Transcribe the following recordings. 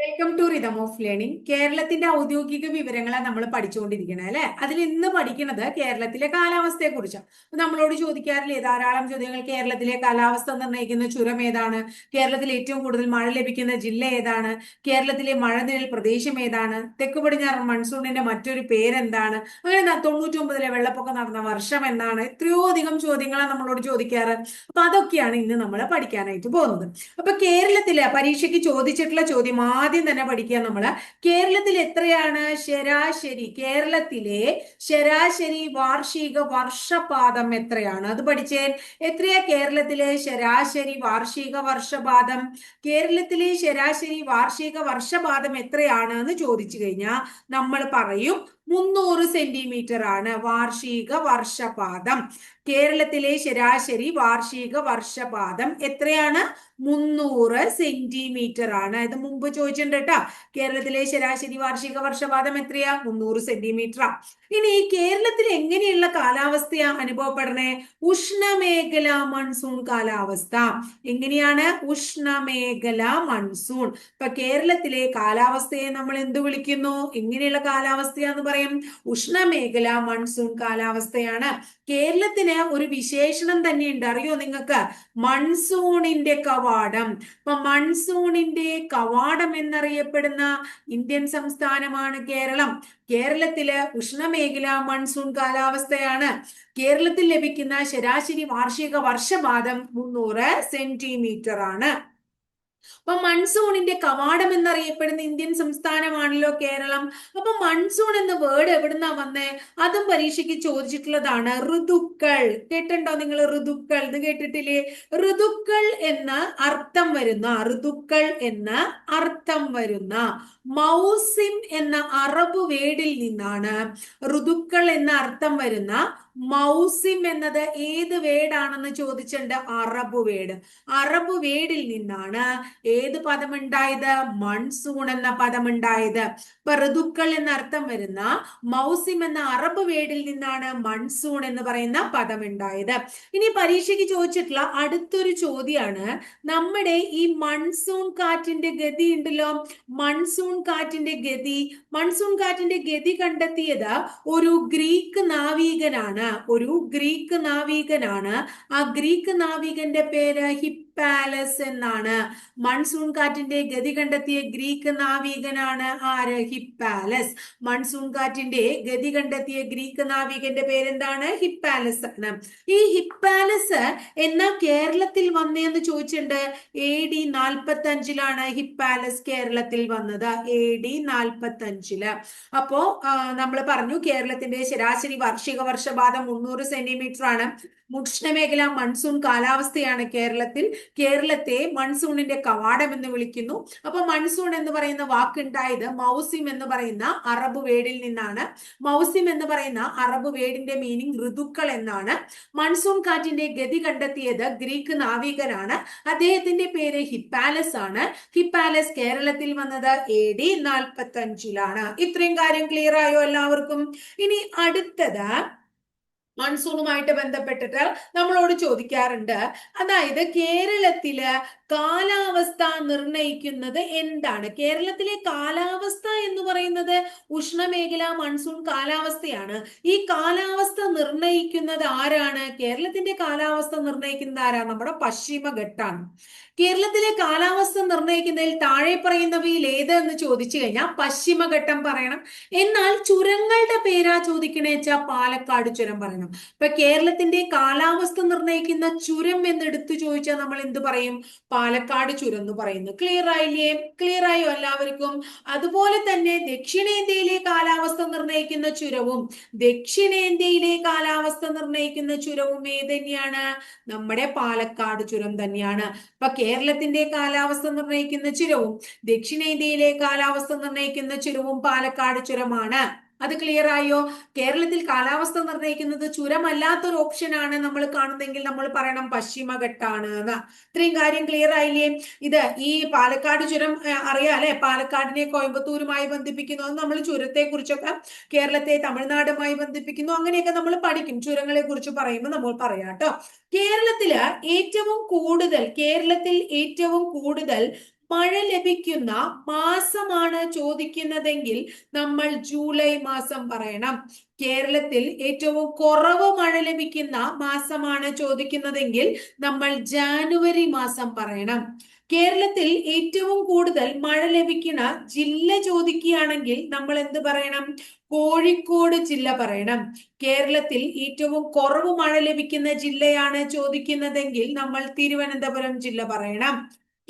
Welcome to rhythm of learning കേരളത്തിന്റെ ഔദ്യോഗിക വിവരങ്ങളാണ് നമ്മൾ പഠിച്ചുകൊണ്ടിരിക്കുന്നത് അല്ലെ? അതിൽ ഇന്ന് പഠിക്കുന്നത് കേരളത്തിലെ കാലാവസ്ഥയെ കുറിച്ചാണ് നമ്മളോട് ചോദിക്കാറില്ലേ ധാരാളം ചോദ്യങ്ങൾ കേരളത്തിലെ കാലാവസ്ഥ നിർണയിക്കുന്ന ചുരം ഏതാണ്? കേരളത്തിൽ ഏറ്റവും കൂടുതൽ മഴ ലഭിക്കുന്ന ജില്ല ഏതാണ്? കേരളത്തിലെ മഴനിരൽ പ്രദേശം ഏതാണ്? തെക്ക് പടിഞ്ഞാറൻ മൺസൂണിന്റെ മറ്റൊരു പേരെന്താണ്? അങ്ങനെ തൊണ്ണൂറ്റി ഒമ്പതിലെ വെള്ളപ്പൊക്കം നടന്ന വർഷം എന്നാണ് എത്രയോ അധികം ചോദ്യങ്ങളാണ് നമ്മളോട് ചോദിക്കാറ്. അപ്പൊ അതൊക്കെയാണ് ഇന്ന് നമ്മൾ പഠിക്കാനായിട്ട് പോകുന്നത്. അപ്പൊ കേരളത്തിലെ പരീക്ഷയ്ക്ക് ചോദിച്ചിട്ടുള്ള ചോദ്യം തന്നെ പഠിക്കുക നമ്മൾ കേരളത്തിൽ എത്രയാണ്? ശരാശരി കേരളത്തിലെ ശരാശരി വാർഷിക വർഷപാതം എത്രയാണ്? അത് പഠിച്ചേ. എത്രയാ കേരളത്തിലെ ശരാശരി വാർഷിക വർഷപാതം? കേരളത്തിലെ ശരാശരി വാർഷിക വർഷപാതം എത്രയാണ് എന്ന് ചോദിച്ചു കഴിഞ്ഞാൽ നമ്മൾ പറയും മുന്നൂറ് സെന്റിമീറ്റർ ആണ് വാർഷിക വർഷപാതം. കേരളത്തിലെ ശരാശരി വാർഷിക വർഷപാതം എത്രയാണ്? മുന്നൂറ് സെന്റിമീറ്റർ ആണ്. ഇത് മുമ്പ് ചോദിച്ചിട്ടുണ്ട് കേട്ടോ. കേരളത്തിലെ ശരാശരി വാർഷിക വർഷപാതം എത്രയാ? മുന്നൂറ് സെന്റിമീറ്റർ ഇനി കേരളത്തിൽ എങ്ങനെയുള്ള കാലാവസ്ഥയാ അനുഭവപ്പെടണേ ഉഷ്ണമേഖല മൺസൂൺ കാലാവസ്ഥ. എങ്ങനെയാണ്? ഉഷ്ണമേഖല മൺസൂൺ ഇപ്പൊ കേരളത്തിലെ കാലാവസ്ഥയെ നമ്മൾ എന്ത് വിളിക്കുന്നു? എങ്ങനെയുള്ള കാലാവസ്ഥയാന്ന് പറയും ഉഷ്ണമേഖല മൺസൂൺ കാലാവസ്ഥയാണ്. കേരളത്തിന് ഒരു വിശേഷണം തന്നെയുണ്ട്. അറിയോ നിങ്ങൾക്ക്? മൺസൂണിന്റെ കവാടം. ഇപ്പൊ മൺസൂണിന്റെ കവാടം എന്നറിയപ്പെടുന്ന ഇന്ത്യൻ സംസ്ഥാനമാണ് കേരളം. കേരളത്തിൽ ഉഷ്ണമേഖല മൺസൂൺ കാലാവസ്ഥയാണ്. കേരളത്തിൽ ലഭിക്കുന്ന ശരാശരി വാർഷിക വർഷപാതം മുന്നൂറ് സെന്റിമീറ്റർ ആണ്. അപ്പൊ മൺസൂണിന്റെ കവാടം എന്നറിയപ്പെടുന്ന ഇന്ത്യൻ സംസ്ഥാനമാണല്ലോ കേരളം. അപ്പൊ മൺസൂൺ എന്ന വേർഡ് എവിടുന്നാ വന്നേ? അതും പരീക്ഷയ്ക്ക് ചോദിച്ചിട്ടുള്ളതാണ്. ഋതുക്കൾ. കേട്ടിട്ടുണ്ടോ നിങ്ങൾ ഋതുക്കൾ? ഇത് കേട്ടിട്ടില്ലേ? ഋതുക്കൾ എന്ന അർത്ഥം വരുന്ന ഋതുക്കൾ എന്ന അർത്ഥം വരുന്ന മൗസിം എന്ന അറബ് വേഡിൽ നിന്നാണ് ഋതുക്കൾ എന്ന അർത്ഥം വരുന്ന മൗസിം എന്നത് ഏത് വേടാണെന്ന് ചോദിച്ചിട്ടുണ്ട് അറബ് വേഡ് അറബ് വേഡിൽ നിന്നാണ് ഏത് പദമുണ്ടായത്? മൺസൂൺ എന്ന പദമുണ്ടായത്. ഇപ്പൊ ഋതുക്കൾ എന്നർത്ഥം വരുന്ന മൗസിം എന്ന അറബ് വേഡിൽ നിന്നാണ് മൺസൂൺ എന്ന് പറയുന്ന പദമുണ്ടായത്. ഇനി പരീക്ഷയ്ക്ക് ചോദിച്ചിട്ടുള്ള അടുത്തൊരു ചോദ്യമാണ് നമ്മുടെ ഈ മൺസൂൺ കാറ്റിന്റെ ഗതി ഉണ്ടല്ലോ. മൺസൂൺ കാറ്റിന്റെ ഗതി. മൺസൂൺ കാറ്റിന്റെ ഗതി കണ്ടെത്തിയത് ഒരു ഗ്രീക്ക് നാവികനാണ്. ഒരു ഗ്രീക്ക് നാവികനാണ്. ആ ഗ്രീക്ക് നാവികന്റെ പേര് ഹിപ്പാലസ് എന്നാണ്. മൺസൂൺ കാറ്റിന്റെ ഗതി കണ്ടെത്തിയ ഗ്രീക്ക് നാവികനാണ് ആര്? ഹിപ്പാലസ്. മൺസൂൺ കാറ്റിന്റെ ഗതി കണ്ടെത്തിയ ഗ്രീക്ക് നാവികന്റെ പേരെന്താണ്? ഹിപ്പാലസ് ആണ്. ഈ ഹിപ്പാലസ് എന്നാ കേരളത്തിൽ വന്നേന്ന് ചോദിച്ചിട്ടുണ്ട്. എ ഡി നാൽപ്പത്തി അഞ്ചിലാണ് ഹിപ്പാലസ് കേരളത്തിൽ വന്നത്. എ ഡി നാൽപ്പത്തി അഞ്ചിൽ അപ്പോ നമ്മൾ പറഞ്ഞു കേരളത്തിന്റെ ശരാശരി വാർഷിക വർഷപാതം മുന്നൂറ് സെന്റിമീറ്റർ ആണ്. ഉഷ്ണമേഖല മൺസൂൺ കാലാവസ്ഥയാണ് കേരളത്തിൽ കേരളത്തെ മൺസൂണിന്റെ കവാടം എന്ന് വിളിക്കുന്നു. അപ്പൊ മൺസൂൺ എന്ന് പറയുന്ന വാക്കുണ്ടായത് മൗസിം എന്ന് പറയുന്ന അറബ് വേഡിൽ നിന്നാണ്. മൗസിം എന്ന് പറയുന്ന അറബ് വേഡിന്റെ മീനിങ് ഋതുക്കൾ എന്നാണ്. മൺസൂൺ കാറ്റിന്റെ ഗതി കണ്ടെത്തിയത് ഗ്രീക്ക് നാവികനാണ്. അദ്ദേഹത്തിന്റെ പേര് ഹിപ്പാലസ് ആണ്. ഹിപ്പാലസ് കേരളത്തിൽ വന്നത് എ ഡി നാൽപ്പത്തി അഞ്ചിലാണ് ഇത്രയും കാര്യം ക്ലിയർ ആയോ എല്ലാവർക്കും? ഇനി അടുത്തത് മൺസൂണുമായിട്ട് ബന്ധപ്പെട്ടിട്ട് നമ്മളോട് ചോദിക്കാറുണ്ട്. അതായത് കേരളത്തിൽ കാലാവസ്ഥ നിർണയിക്കുന്നത് എന്താണ്? കേരളത്തിലെ കാലാവസ്ഥ എന്ന് പറയുന്നത് ഉഷ്ണമേഖല മൺസൂൺ കാലാവസ്ഥയാണ്. ഈ കാലാവസ്ഥ നിർണയിക്കുന്നത് ആരാണ്? കേരളത്തിന്റെ കാലാവസ്ഥ നിർണയിക്കുന്നത് ആരാണ്? നമ്മുടെ പശ്ചിമഘട്ടാണ് കേരളത്തിലെ കാലാവസ്ഥ നിർണയിക്കുന്നതിൽ താഴെ പറയുന്നവയിൽ ഏത് എന്ന് ചോദിച്ചു കഴിഞ്ഞാൽ പശ്ചിമഘട്ടം പറയണം. എന്നാൽ ചുരങ്ങളുടെ പേരാ ചോദിക്കണേ വെച്ചാൽ പാലക്കാട് ചുരം പറയണം. ഇപ്പൊ കേരളത്തിന്റെ കാലാവസ്ഥ നിർണയിക്കുന്ന ചുരം എന്ന് എടുത്തു ചോദിച്ചാൽ നമ്മൾ എന്ത് പറയും? പാലക്കാട് ചുരം എന്ന് പറയുന്നു. ക്ലിയർ ആയില്ലേ? ക്ലിയർ ആയോ എല്ലാവർക്കും? അതുപോലെ തന്നെ ദക്ഷിണേന്ത്യയിലെ കാലാവസ്ഥ നിർണയിക്കുന്ന ചുരവും ദക്ഷിണേന്ത്യയിലെ കാലാവസ്ഥ നിർണയിക്കുന്ന ചുരവും ഏത് തന്നെയാണ് നമ്മുടെ പാലക്കാട് ചുരം തന്നെയാണ്. ഇപ്പൊ കേരളത്തിന്റെ കാലാവസ്ഥ നിർണയിക്കുന്ന ചുരവും ദക്ഷിണേന്ത്യയിലെ കാലാവസ്ഥ നിർണയിക്കുന്ന ചുരവും പാലക്കാട് ചുരമാണ്. അത് ക്ലിയർ ആയോ? കേരളത്തിൽ കാലാവസ്ഥ നിർണയിക്കുന്നത് ചുരമല്ലാത്തൊരു ഓപ്ഷൻ ആണ് നമ്മൾ കാണുന്നെങ്കിൽ നമ്മൾ പറയണം പശ്ചിമഘട്ടാണ് എന്ന്. ഇത്രയും കാര്യം ക്ലിയർ ആയില്ലേ? ഇത് ഈ പാലക്കാട് ചുരം അറിയാം അല്ലെ? പാലക്കാടിനെ കോയമ്പത്തൂരുമായി ബന്ധിപ്പിക്കുന്നു. നമ്മൾ ചുരത്തെ കുറിച്ചൊക്കെ കേരളത്തെ തമിഴ്നാടുമായി ബന്ധിപ്പിക്കുന്നു. അങ്ങനെയൊക്കെ നമ്മൾ പഠിക്കും. ചുരങ്ങളെ കുറിച്ച് പറയുമ്പോൾ നമ്മൾ പറയാം കേട്ടോ. കേരളത്തിൽ ഏറ്റവും കൂടുതൽ കേരളത്തിൽ ഏറ്റവും കൂടുതൽ മഴ ലഭിക്കുന്ന മാസമാണ് ചോദിക്കുന്നതെങ്കിൽ നമ്മൾ ജൂലൈ മാസം പറയണം. കേരളത്തിൽ ഏറ്റവും കുറവ് മഴ ലഭിക്കുന്ന മാസമാണ് ചോദിക്കുന്നതെങ്കിൽ നമ്മൾ ജാനുവരി മാസം പറയണം. കേരളത്തിൽ ഏറ്റവും കൂടുതൽ മഴ ലഭിക്കുന്ന ജില്ല ചോദിക്കുകയാണെങ്കിൽ നമ്മൾ എന്ത് പറയണം? കോഴിക്കോട് ജില്ല പറയണം. കേരളത്തിൽ ഏറ്റവും കുറവ് മഴ ലഭിക്കുന്ന ജില്ലയാണ് ചോദിക്കുന്നതെങ്കിൽ നമ്മൾ തിരുവനന്തപുരം ജില്ല പറയണം.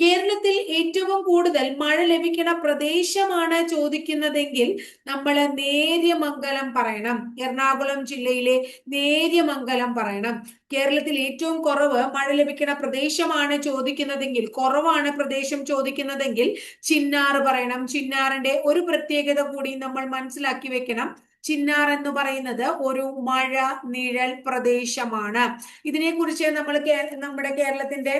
കേരളത്തിൽ ഏറ്റവും കൂടുതൽ മഴ ലഭിക്കുന്ന പ്രദേശമാണ് ചോദിക്കുന്നതെങ്കിൽ നമ്മൾ നേര്യമംഗലം പറയണം. എറണാകുളം ജില്ലയിലെ നേര്യമംഗലം പറയണം. കേരളത്തിൽ ഏറ്റവും കുറവ് മഴ ലഭിക്കുന്ന പ്രദേശമാണ് ചോദിക്കുന്നതെങ്കിൽ കുറവാണ് പ്രദേശം ചോദിക്കുന്നതെങ്കിൽ ചിന്നാർ പറയണം. ചിന്നാറിന്റെ ഒരു പ്രത്യേകത കൂടി നമ്മൾ മനസ്സിലാക്കി വെക്കണം. ചിന്നാർ എന്ന് പറയുന്നത് ഒരു മഴ നിഴൽ പ്രദേശമാണ്. ഇതിനെക്കുറിച്ച് നമ്മൾ നമ്മുടെ കേരളത്തിന്റെ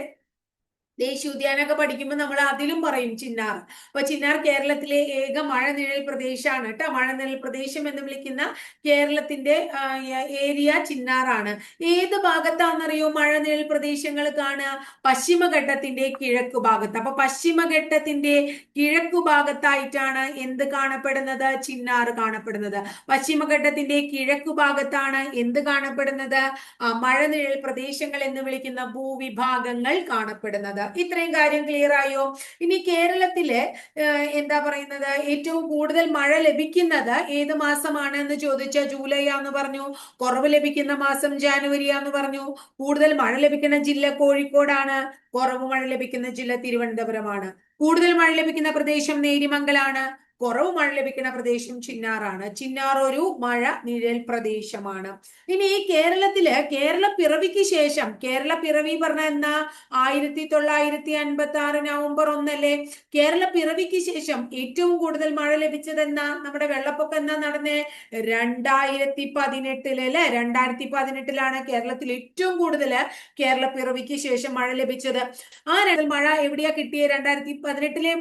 ദേശീയോദ്യാനമൊക്കെ പഠിക്കുമ്പോൾ നമ്മൾ അതിലും പറയും ചിന്നാർ. അപ്പൊ ചിന്നാർ കേരളത്തിലെ ഏക മഴനിഴൽ പ്രദേശമാണ് കേട്ടോ. മഴ നിഴൽ പ്രദേശം എന്ന് വിളിക്കുന്ന കേരളത്തിന്റെ ഏരിയ ചിന്നാറാണ്. ഏത് ഭാഗത്താണെന്നറിയോ മഴ നിഴൽ പ്രദേശങ്ങൾ കാണുക? പശ്ചിമഘട്ടത്തിന്റെ കിഴക്ക് ഭാഗത്ത്. അപ്പൊ പശ്ചിമഘട്ടത്തിന്റെ കിഴക്കു ഭാഗത്തായിട്ടാണ് എന്ത് കാണപ്പെടുന്നത്? ചിന്നാർ കാണപ്പെടുന്നത്. പശ്ചിമഘട്ടത്തിന്റെ കിഴക്കു ഭാഗത്താണ് എന്ത് കാണപ്പെടുന്നത്? മഴനിഴൽ പ്രദേശങ്ങൾ എന്ന് വിളിക്കുന്ന ഭൂവിഭാഗങ്ങൾ കാണപ്പെടുന്നത്. ഇത്രയും കാര്യം ക്ലിയർ ആയോ? ഇനി കേരളത്തിലെ എന്താ പറയുന്നത്? ഏറ്റവും കൂടുതൽ മഴ ലഭിക്കുന്നത് ഏത് മാസമാണ് എന്ന് ചോദിച്ച ജൂലൈ ആന്ന് പറഞ്ഞു. കുറവ് ലഭിക്കുന്ന മാസം ജാനുവരി ആന്ന് പറഞ്ഞു. കൂടുതൽ മഴ ലഭിക്കുന്ന ജില്ല കോഴിക്കോടാണ്. കുറവ് മഴ ലഭിക്കുന്ന ജില്ല തിരുവനന്തപുരമാണ്. കൂടുതൽ മഴ ലഭിക്കുന്ന പ്രദേശം നേരിമംഗലാണ്. കുറവ് മഴ ലഭിക്കുന്ന പ്രദേശം ചിന്നാറാണ്. ചിന്നാർ ഒരു മഴ നിഴൽ പ്രദേശമാണ്. ഇനി കേരളത്തിൽ കേരള പിറവിക്ക് ശേഷം കേരള പിറവി പറഞ്ഞ എന്നാ ആയിരത്തി തൊള്ളായിരത്തി അൻപത്തി ആറ് നവംബർ ഒന്നല്ലേ? കേരള പിറവിക്ക് ശേഷം ഏറ്റവും കൂടുതൽ മഴ ലഭിച്ചത് എന്നാ നമ്മുടെ വെള്ളപ്പൊക്കം എന്നാ നടന്നേ? രണ്ടായിരത്തി പതിനെട്ടിൽ അല്ലെ? രണ്ടായിരത്തി പതിനെട്ടിലാണ് കേരളത്തിൽ ഏറ്റവും കൂടുതൽ കേരള പിറവിക്ക് ശേഷം മഴ ലഭിച്ചത്. ആ മഴ എവിടെയാ കിട്ടിയ? രണ്ടായിരത്തി പതിനെട്ടിലെ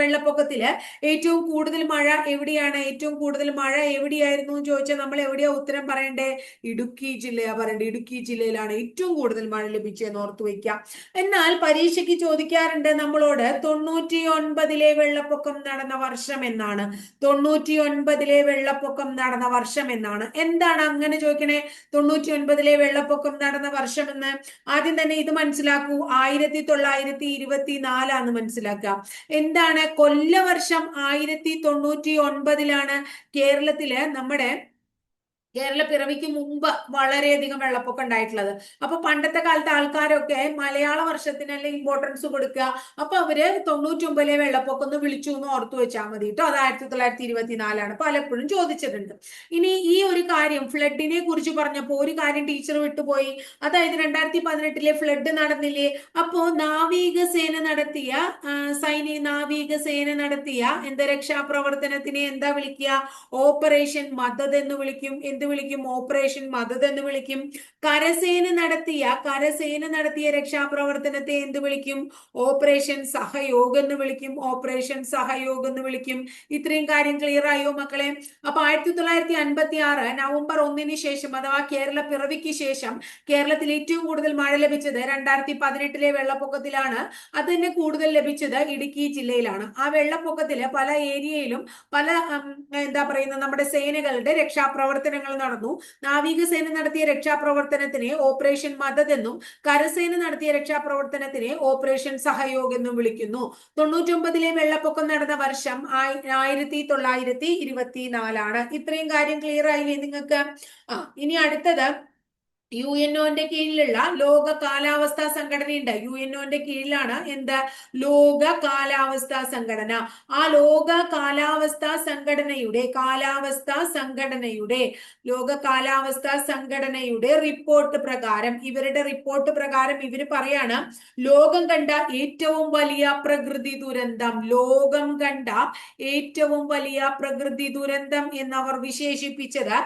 വെള്ളപ്പൊക്കത്തിൽ ഏറ്റവും കൂടുതൽ മഴ എവിടെയാണ്? ഏറ്റവും കൂടുതൽ മഴ എവിടെയായിരുന്നു? എന്ന് ചോദിച്ചാൽ നമ്മൾ എവിടെയാ ഉത്തരം പറയണ്ടേ? ഇടുക്കി ജില്ലയാ പറയണ്ടേ. ഇടുക്കി ജില്ലയിലാണ് ഏറ്റവും കൂടുതൽ മഴ ലഭിച്ചതെന്ന് ഓർത്തു വയ്ക്കാം. എന്നാൽ പരീക്ഷയ്ക്ക് ചോദിക്കാറുണ്ട് നമ്മളോട് തൊണ്ണൂറ്റി ഒൻപതിലെ വെള്ളപ്പൊക്കം നടന്ന വർഷം എന്നാണ്. തൊണ്ണൂറ്റി ഒൻപതിലെ വെള്ളപ്പൊക്കം നടന്ന വർഷം എന്നാണ്. എന്താണ് അങ്ങനെ ചോദിക്കണേ? തൊണ്ണൂറ്റി ഒൻപതിലെ വെള്ളപ്പൊക്കം നടന്ന വർഷം എന്ന് ആദ്യം തന്നെ ഇത് മനസ്സിലാക്കൂ. ആയിരത്തി തൊള്ളായിരത്തി ഇരുപത്തി നാലാന്ന് മനസ്സിലാക്കാം. എന്താണ് കൊല്ലവർഷം ആയിരത്തി തൊണ്ണൂറ്റി ഒൻപതിലാണ് കേരളത്തിൽ നമ്മുടെ കേരള പിറവിക്ക് മുമ്പ് വളരെയധികം വെള്ളപ്പൊക്കം ഉണ്ടായിട്ടുള്ളത്. അപ്പൊ പണ്ടത്തെ കാലത്തെ ആൾക്കാരൊക്കെ മലയാള വർഷത്തിനല്ലേ ഇമ്പോർട്ടൻസ് കൊടുക്കുക. അപ്പൊ അവർ തൊണ്ണൂറ്റൊമ്പതിലെ വെള്ളപ്പൊക്കം ഒന്ന് വിളിച്ചു എന്ന് ഓർത്തു വെച്ചാൽ മതി കേട്ടോ അത് ആയിരത്തി തൊള്ളായിരത്തി ഇരുപത്തിനാലാണ് പലപ്പോഴും ചോദിച്ചിട്ടുണ്ട്. ഇനി ഈ ഒരു കാര്യം ഫ്ലഡിനെ കുറിച്ച് പറഞ്ഞപ്പോ ഒരു കാര്യം ടീച്ചർ വിട്ടുപോയി അതായത് രണ്ടായിരത്തി പതിനെട്ടിലെ ഫ്ലഡ് നടന്നില്ലേ? അപ്പോ നാവികസേന നടത്തിയ സൈനിക നാവികസേന നടത്തിയ എന്താ രക്ഷാപ്രവർത്തനത്തിനെ എന്താ വിളിക്കുക? ഓപ്പറേഷൻ മദത് എന്ന് വിളിക്കും. എന്ത് വിളിക്കും ഓപ്പറേഷൻ മദത് എന്ന് വിളിക്കും. കരസേന നടത്തിയ കരസേന നടത്തിയ രക്ഷാപ്രവർത്തനത്തെ എന്ത് വിളിക്കും? ഓപ്പറേഷൻ സഹയോഗ് എന്ന് വിളിക്കും ഓപ്പറേഷൻ സഹയോഗ് എന്ന് വിളിക്കും. ഇത്രയും കാര്യം ക്ലിയർ ആയോ മക്കളെ? അപ്പൊ ആയിരത്തി തൊള്ളായിരത്തി അൻപത്തി ആറ് നവംബർ ഒന്നിന് ശേഷം അഥവാ കേരള പിറവിക്ക് ശേഷം കേരളത്തിൽ ഏറ്റവും കൂടുതൽ മഴ ലഭിച്ചത് രണ്ടായിരത്തി പതിനെട്ടിലെ വെള്ളപ്പൊക്കത്തിലാണ്. അത് തന്നെ കൂടുതൽ ലഭിച്ചത് ഇടുക്കി ജില്ലയിലാണ്. ആ വെള്ളപ്പൊക്കത്തിൽ പല ഏരിയയിലും പല എന്താ പറയുന്ന നമ്മുടെ സേനകളുടെ രക്ഷാപ്രവർത്തനങ്ങൾ നടന്നു. നാവികസേന നടത്തിയ രക്ഷാപ്രവർത്തനത്തിനെ ഓപ്പറേഷൻ മദത് എന്നും കരസേന നടത്തിയ രക്ഷാപ്രവർത്തനത്തിനെ ഓപ്പറേഷൻ സഹയോഗ് എന്നും വിളിക്കുന്നു. തൊണ്ണൂറ്റൊമ്പതിലെ വെള്ളപ്പൊക്കം നടന്ന വർഷം ആയിരത്തി തൊള്ളായിരത്തി ഇരുപത്തിനാലാണ് ഇത്രയും കാര്യം ക്ലിയർ ആയില്ലേ നിങ്ങൾക്ക്? ആ ഇനി അടുത്തത് യു എൻ ഒന്റെ കീഴിലുള്ള ലോക കാലാവസ്ഥാ സംഘടനയുണ്ട്. യു എൻ ഒന്റെ കീഴിലാണ് എന്ത്? ലോക കാലാവസ്ഥാ സംഘടന. ആ ലോക കാലാവസ്ഥാ സംഘടനയുടെ കാലാവസ്ഥാ സംഘടനയുടെ ലോക കാലാവസ്ഥാ സംഘടനയുടെ റിപ്പോർട്ട് പ്രകാരം ഇവരുടെ റിപ്പോർട്ട് പ്രകാരം ഇവർ പറയാണ് ലോകം കണ്ട ഏറ്റവും വലിയ പ്രകൃതി ദുരന്തം ലോകം കണ്ട ഏറ്റവും വലിയ പ്രകൃതി ദുരന്തം എന്നവർ വിശേഷിപ്പിച്ചത്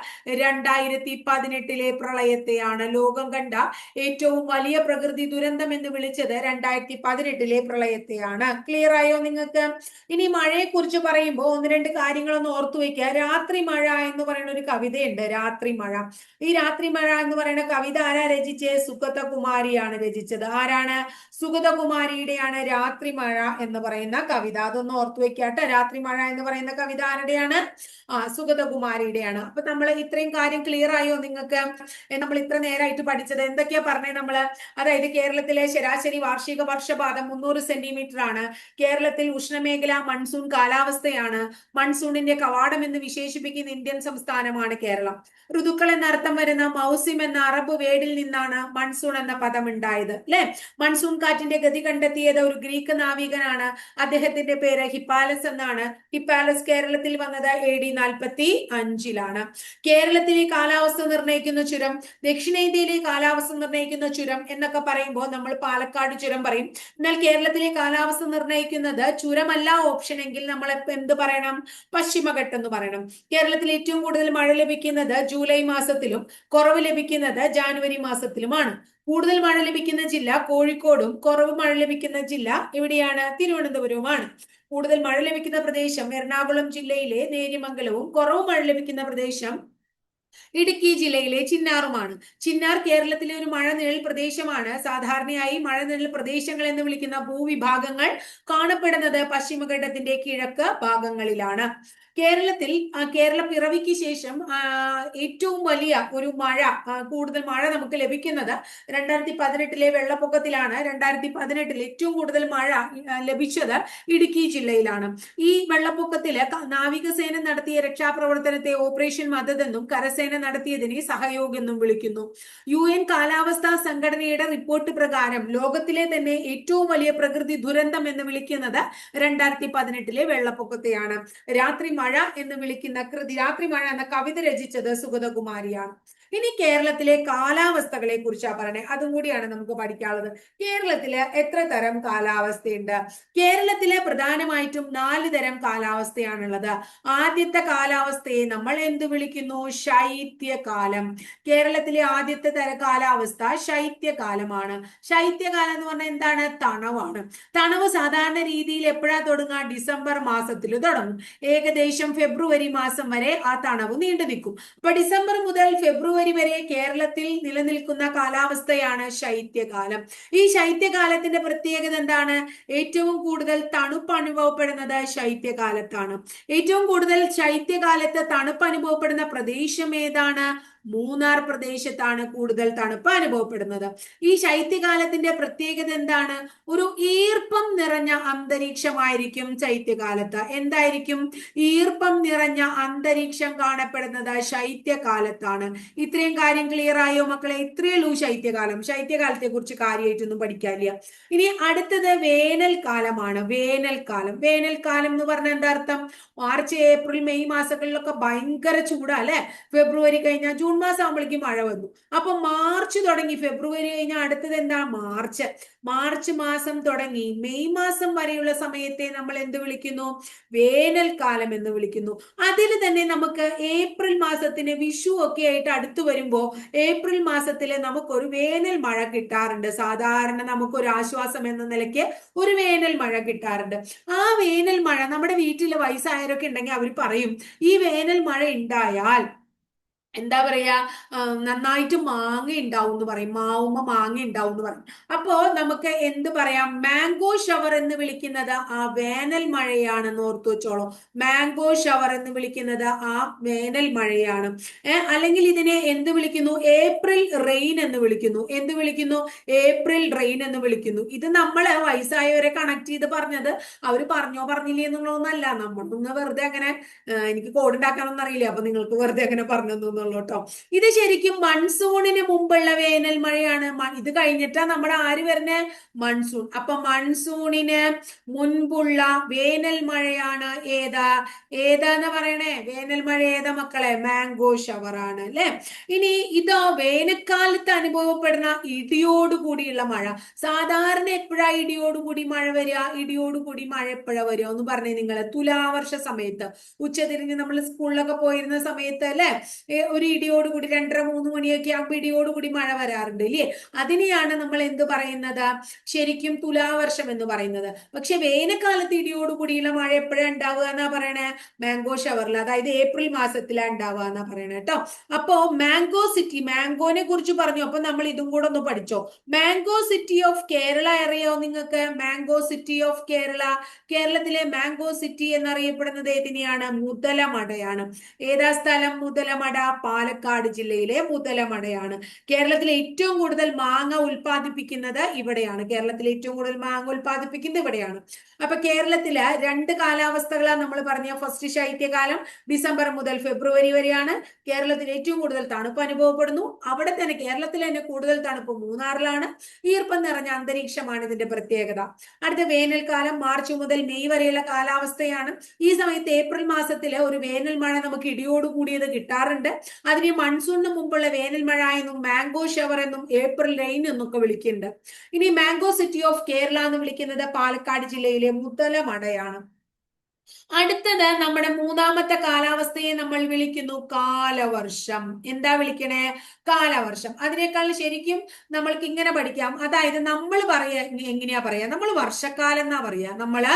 രണ്ടായിരത്തി പതിനെട്ടിലെ പ്രളയത്തെയാണ്. എന്നാണ് ലോകം കണ്ട ഏറ്റവും വലിയ പ്രകൃതി ദുരന്തം എന്ന് വിളിച്ചത് രണ്ടായിരത്തി പതിനെട്ടിലെ പ്രളയത്തെയാണ്. ക്ലിയർ ആയോ നിങ്ങൾക്ക്? ഇനി മഴയെ കുറിച്ച് പറയുമ്പോൾ ഒന്ന് രണ്ട് കാര്യങ്ങളൊന്ന് ഓർത്തു വെക്കുക രാത്രി മഴ എന്ന് പറയുന്ന ഒരു കവിതയുണ്ട്. രാത്രി മഴ. ഈ രാത്രി മഴ എന്ന് പറയുന്ന കവിത ആരാ രചിച്ചത് സുഗതകുമാരിയാണ് രചിച്ചത്. ആരാണ്? സുഗത കുമാരിയുടെയാണ് രാത്രി മഴ എന്ന് പറയുന്ന കവിത. അതൊന്ന് ഓർത്തു വെക്കാട്ടെ രാത്രി മഴ എന്ന് പറയുന്ന കവിത ആരുടെയാണ്? ആ സുഗതകുമാരിയുടെയാണ്. അപ്പൊ നമ്മൾ ഇത്രയും കാര്യം ക്ലിയർ ആയോ നിങ്ങൾക്ക്? നമ്മൾ ഇത്ര നേരമായിട്ട് പഠിച്ചത്? എന്തൊക്കെയാ പറഞ്ഞത് നമ്മൾ? അതായത് കേരളത്തിലെ ശരാശരി വാർഷിക വർഷപാതം മുന്നൂറ് സെന്റിമീറ്റർ ആണ്. കേരളത്തിൽ ഉഷ്ണമേഖല മൺസൂൺ കാലാവസ്ഥയാണ്. മൺസൂണിന്റെ കവാടം എന്ന് വിശേഷിപ്പിക്കുന്ന ഇന്ത്യൻ സംസ്ഥാനമാണ് കേരളം. ഋതുക്കൾ എന്നർത്ഥം വരുന്ന മൗസിം എന്ന അറബ് വേടിൽ നിന്നാണ് മൺസൂൺ എന്ന പദം ഉണ്ടായത്. അല്ലെ? മൺസൂൺ കാറ്റിന്റെ ഗതി കണ്ടെത്തിയത് ഒരു ഗ്രീക്ക് നാവികനാണ്. അദ്ദേഹത്തിന്റെ പേര് ഹിപ്പാലസ് എന്നാണ്. ഹിപ്പാലസ് കേരളത്തിൽ വന്നത് എ ഡി നാൽപ്പത്തി അഞ്ചിലാണ്. കേരളത്തിലെ കാലാവസ്ഥ നിർണയിക്കുന്ന ചുരം ദക്ഷിണേന്ത്യയിലെ കാലാവസ്ഥ നിർണയിക്കുന്ന ചുരം എന്നൊക്കെ പറയുമ്പോൾ നമ്മൾ പാലക്കാട് ചുരം പറയും. എന്നാൽ കേരളത്തിലെ കാലാവസ്ഥ നിർണയിക്കുന്നത് ചുരമല്ല ഓപ്ഷൻ എങ്കിൽ നമ്മൾ എന്ത് പറയണം? പശ്ചിമഘട്ടം എന്ന് പറയണം. കേരളത്തിൽ ഏറ്റവും കൂടുതൽ മഴ ലഭിക്കുന്നത് ജൂലൈ മാസത്തിലും കുറവ് ലഭിക്കുന്നത് ജാനുവരി മാസത്തിലുമാണ്. കൂടുതൽ മഴ ലഭിക്കുന്ന ജില്ല കോഴിക്കോടും കുറവ് മഴ ലഭിക്കുന്ന ജില്ല എവിടെയാണ്? തിരുവനന്തപുരവുമാണ്. കൂടുതൽ മഴ ലഭിക്കുന്ന പ്രദേശം എറണാകുളം ജില്ലയിലെ നേര്യമംഗലവും കുറവ് മഴ ലഭിക്കുന്ന പ്രദേശം ഇടുക്കി ജില്ലയിലെ ചിന്നാറുമാണ്. ചിന്നാർ കേരളത്തിലെ ഒരു മഴനിഴൽ പ്രദേശമാണ്. സാധാരണയായി മഴനിഴൽ പ്രദേശങ്ങൾ എന്ന് വിളിക്കുന്ന ഭൂവിഭാഗങ്ങൾ കാണപ്പെടുന്നത് പശ്ചിമഘട്ടത്തിന്റെ കിഴക്ക് ഭാഗങ്ങളിലാണ്. കേരളത്തിൽ കേരള പിറവിക്ക് ശേഷം ഏറ്റവും വലിയ ഒരു മഴ കൂടുതൽ മഴ നമുക്ക് ലഭിക്കുന്നത് രണ്ടായിരത്തി പതിനെട്ടിലെ വെള്ളപ്പൊക്കത്തിലാണ്. രണ്ടായിരത്തി പതിനെട്ടിൽ ഏറ്റവും കൂടുതൽ മഴ ലഭിച്ചത് ഇടുക്കി ജില്ലയിലാണ്. ഈ വെള്ളപ്പൊക്കത്തിൽ നാവികസേന നടത്തിയ രക്ഷാപ്രവർത്തനത്തെ ഓപ്പറേഷൻ മദത് എന്നും കരസേന നടത്തിയതിനെ സഹയോഗ് എന്നും വിളിക്കുന്നു. യു എൻ കാലാവസ്ഥാ സംഘടനയുടെ റിപ്പോർട്ട് പ്രകാരം ലോകത്തിലെ തന്നെ ഏറ്റവും വലിയ പ്രകൃതി ദുരന്തം എന്ന് വിളിക്കുന്നത് രണ്ടായിരത്തി പതിനെട്ടിലെ വെള്ളപ്പൊക്കത്തെയാണ്. രാത്രി മഴ എന്ന് വിളിക്കുന്ന കൃതി രാത്രി മഴ എന്ന കവിത രചിച്ചത് സുഗതകുമാരിയാണ്. ഇനി കേരളത്തിലെ കാലാവസ്ഥകളെ കുറിച്ചാണ് പറയണേ. അതും കൂടിയാണ് നമുക്ക് പഠിക്കാനുള്ളത്. കേരളത്തിൽ എത്ര തരം കാലാവസ്ഥയുണ്ട്? കേരളത്തിൽ പ്രധാനമായിട്ടും നാല് തരം കാലാവസ്ഥയാണുള്ളത്. ആദ്യത്തെ കാലാവസ്ഥയെ നമ്മൾ എന്ത് വിളിക്കുന്നു? ശൈത്യകാലം. കേരളത്തിലെ ആദ്യത്തെ തര കാലാവസ്ഥ ശൈത്യകാലമാണ്. ശൈത്യകാലം എന്ന് പറഞ്ഞാൽ എന്താണ്? തണവാണ്. തണവ് സാധാരണ രീതിയിൽ എപ്പോഴാ തുടങ്ങുക? ഡിസംബർ മാസത്തിൽ തുടങ്ങും. ഏകദേശം ഫെബ്രുവരി മാസം വരെ ആ തണവ് നീണ്ടു നിൽക്കും അപ്പൊ ഡിസംബർ മുതൽ ഫെബ്രുവരി ഫെബ്രുവരി വരെ കേരളത്തിൽ നിലനിൽക്കുന്ന കാലാവസ്ഥയാണ് ശൈത്യകാലം. ഈ ശൈത്യകാലത്തിന്റെ പ്രത്യേകത എന്താണ്? ഏറ്റവും കൂടുതൽ തണുപ്പ് അനുഭവപ്പെടുന്നത് ശൈത്യകാലത്താണ്. ഏറ്റവും കൂടുതൽ ശൈത്യകാലത്ത് തണുപ്പ് അനുഭവപ്പെടുന്ന പ്രദേശം ഏതാണ്? മൂന്നാർ പ്രദേശത്താണ് കൂടുതൽ തണുപ്പ് അനുഭവപ്പെടുന്നത്. ഈ ശൈത്യകാലത്തിന്റെ പ്രത്യേകത എന്താണ്? ഒരു ഈർപ്പം നിറഞ്ഞ അന്തരീക്ഷമായിരിക്കും ശൈത്യകാലത്ത്. എന്തായിരിക്കും? ഈർപ്പം നിറഞ്ഞ അന്തരീക്ഷം കാണപ്പെടുന്നത് ശൈത്യകാലത്താണ്. ഇത്രയും കാര്യം ക്ലിയർ ആയോ മക്കളെ? ഇത്രയേ ഉള്ളൂ ശൈത്യകാലം. ശൈത്യകാലത്തെ കുറിച്ച് കാര്യമായിട്ടൊന്നും പഠിക്കാനില്ല. ഇനി അടുത്തത് വേനൽക്കാലമാണ്. വേനൽക്കാലം. വേനൽക്കാലം എന്ന് പറഞ്ഞാൽ എന്താ അർത്ഥം? മാർച്ച് ഏപ്രിൽ മെയ് മാസങ്ങളിലൊക്കെ ഭയങ്കര ചൂടാ അല്ലെ? ഫെബ്രുവരി കഴിഞ്ഞാൽ ജൂൺ മാസം ആകുമ്പോഴേക്കും മഴ വന്നു. അപ്പൊ മാർച്ച് തുടങ്ങി. ഫെബ്രുവരി കഴിഞ്ഞാൽ അടുത്തത് എന്താ? മാർച്ച്. മാർച്ച് മാസം തുടങ്ങി. മെയ് മാസം വരെയുള്ള സമയത്തെ നമ്മൾ എന്ത് വിളിക്കുന്നു? വേനൽക്കാലം എന്ന് വിളിക്കുന്നു. അതിൽ തന്നെ നമുക്ക് ഏപ്രിൽ മാസത്തിന് വിഷു ഒക്കെ ആയിട്ട് അടുത്തു വരുമ്പോൾ ഏപ്രിൽ മാസത്തിൽ നമുക്കൊരു വേനൽ മഴ കിട്ടാറുണ്ട്. സാധാരണ നമുക്കൊരു ആശ്വാസം എന്ന നിലയ്ക്ക് ഒരു വേനൽ മഴ കിട്ടാറുണ്ട്. ആ വേനൽ മഴ നമ്മുടെ വീട്ടിലെ വയസ്സായവരൊക്കെ ഉണ്ടെങ്കിൽ അവർ പറയും ഈ വേനൽ മഴ ഉണ്ടായാൽ എന്താ പറയാ നന്നായിട്ട് മാങ്ങ ഉണ്ടാവും എന്ന് പറയും. മാവുമ്പ മാങ്ങ ഉണ്ടാവും എന്ന് പറയും. അപ്പോ നമുക്ക് എന്ത് പറയാം? മാംഗോ ഷവർ എന്ന് വിളിക്കുന്നത് ആ വേനൽ മഴയാണെന്ന് ഓർത്തു വെച്ചോളൂ. മാംഗോ ഷവർ എന്ന് വിളിക്കുന്നത് ആ വേനൽ മഴയാണ്. അല്ലെങ്കിൽ ഇതിനെ എന്ത് വിളിക്കുന്നു? ഏപ്രിൽ റെയിൻ എന്ന് വിളിക്കുന്നു. എന്ത് വിളിക്കുന്നു? ഏപ്രിൽ റെയിൻ എന്ന് വിളിക്കുന്നു. ഇത് നമ്മൾ വയസ്സായവരെ കണക്ട് ചെയ്ത് പറഞ്ഞത് അവർ പറഞ്ഞോ പറഞ്ഞില്ലേ എന്നുള്ളതൊന്നല്ല. നമ്മളൊന്ന് വെറുതെ അങ്ങനെ എനിക്ക് കോഡ് ഉണ്ടാക്കാനൊന്നും അറിയില്ല. അപ്പൊ നിങ്ങൾക്ക് വെറുതെ അങ്ങനെ പറഞ്ഞു എന്നുള്ളൂ കേട്ടോ. ഇത് ശരിക്കും മൺസൂണിന് മുമ്പുള്ള വേനൽ മഴയാണ്. ഇത് കഴിഞ്ഞിട്ടാ നമ്മുടെ ആര് വരുന്നത് മൺസൂൺ അപ്പൊ മൺസൂണിന് മുൻപുള്ള വേനൽ മഴയാണ് ഏതാ? ഏതാന്ന് പറയണേ? വേനൽ മഴ ഏതാ മക്കളെ? മാംഗോ ഷവർ ആണ് അല്ലെ? ഇനി ഇതോ വേനൽക്കാലത്ത് അനുഭവപ്പെടുന്ന ഇടിയോട് കൂടിയുള്ള മഴ. സാധാരണ എപ്പോഴാ ഇടിയോട് കൂടി മഴ വരിക? ഇടിയോട് കൂടി മഴ എപ്പോഴാ വരിക? എന്ന് പറഞ്ഞേ നിങ്ങൾ. തുലാവർഷ സമയത്ത്. ഉച്ചതിരിഞ്ഞ് നമ്മൾ സ്കൂളിലൊക്കെ പോയിരുന്ന സമയത്ത് അല്ലെ? ഒരു ഇടിയോടുകൂടി രണ്ടര മൂന്ന് മണിയൊക്കെ ആകുമ്പോൾ ഇടിയോടുകൂടി മഴ വരാറുണ്ട് ഇല്ലേ? അതിനെയാണ് നമ്മൾ എന്ത് പറയുന്നത്? ശരിക്കും തുലാവർഷം എന്ന് പറയുന്നത്. പക്ഷെ വേനൽക്കാലത്ത് ഇടിയോടുകൂടിയുള്ള മഴ എപ്പോഴാണ് ഉണ്ടാവുക എന്നാ പറയണേ? മാംഗോ ഷവറിൽ അതായത് ഏപ്രിൽ മാസത്തിലാണ് ഉണ്ടാവുക എന്നാ പറയണേ കേട്ടോ. അപ്പോ മാംഗോ സിറ്റി മാംഗോനെ കുറിച്ച് പറഞ്ഞു. അപ്പൊ നമ്മൾ ഇതും കൂടെ ഒന്ന് പഠിച്ചോ. മാംഗോ സിറ്റി ഓഫ് കേരള അറിയോ നിങ്ങൾക്ക്? മാംഗോ സിറ്റി ഓഫ് കേരള കേരളത്തിലെ മാംഗോ സിറ്റി എന്നറിയപ്പെടുന്നത് ഏതിനെയാണ്? മുതലമടയാണ്. ഏതാ സ്ഥലം? മുതലമട. പാലക്കാട് ജില്ലയിലെ മുതലമടയാണ് കേരളത്തിൽ ഏറ്റവും കൂടുതൽ മാങ്ങ ഉൽപ്പാദിപ്പിക്കുന്നത് ഇവിടെയാണ്. കേരളത്തിൽ ഏറ്റവും കൂടുതൽ മാങ്ങ ഉൽപ്പാദിപ്പിക്കുന്നത് ഇവിടെയാണ്. അപ്പൊ കേരളത്തിൽ രണ്ട് കാലാവസ്ഥകളാണ് നമ്മൾ പറഞ്ഞ ഫസ്റ്റ് ശൈത്യകാലം ഡിസംബർ മുതൽ ഫെബ്രുവരി വരെയാണ് കേരളത്തിൽ ഏറ്റവും കൂടുതൽ തണുപ്പ് അനുഭവപ്പെടുന്നു. അവിടെ തന്നെ കേരളത്തിൽ തന്നെ കൂടുതൽ തണുപ്പ് മൂന്നാറിലാണ്. ഈർപ്പം നിറഞ്ഞ അന്തരീക്ഷമാണ് ഇതിന്റെ പ്രത്യേകത. അടുത്ത വേനൽക്കാലം മാർച്ച് മുതൽ മെയ് വരെയുള്ള കാലാവസ്ഥയാണ്. ഈ സമയത്ത് ഏപ്രിൽ മാസത്തിലെ ഒരു വേനൽ മഴ നമുക്ക് ഇടിയോട് കൂടിയത് കിട്ടാറുണ്ട്. അതിനെ മൺസൂണിന് മുമ്പുള്ള വേനൽ മഴ എന്നും മാംഗോ ഷവർ എന്നും ഏപ്രിൽ റെയിൻ എന്നൊക്കെ വിളിക്കുന്നുണ്ട്. ഇനി മാംഗോ സിറ്റി ഓഫ് കേരള എന്ന് വിളിക്കുന്നത് പാലക്കാട് ജില്ലയിലെ മുതലമടയാണ് അടുത്തത് നമ്മുടെ മൂന്നാമത്തെ കാലാവസ്ഥയെ നമ്മൾ വിളിക്കുന്നു കാലവർഷം. എന്താ വിളിക്കണേ? കാലവർഷം. അതിനേക്കാൾ ശരിക്കും നമ്മൾക്ക് ഇങ്ങനെ പഠിക്കാം. അതായത് നമ്മൾ പറയ എങ്ങനെയാ പറയാ? നമ്മൾ വർഷക്കാലം എന്നാ പറയാ? നമ്മൾ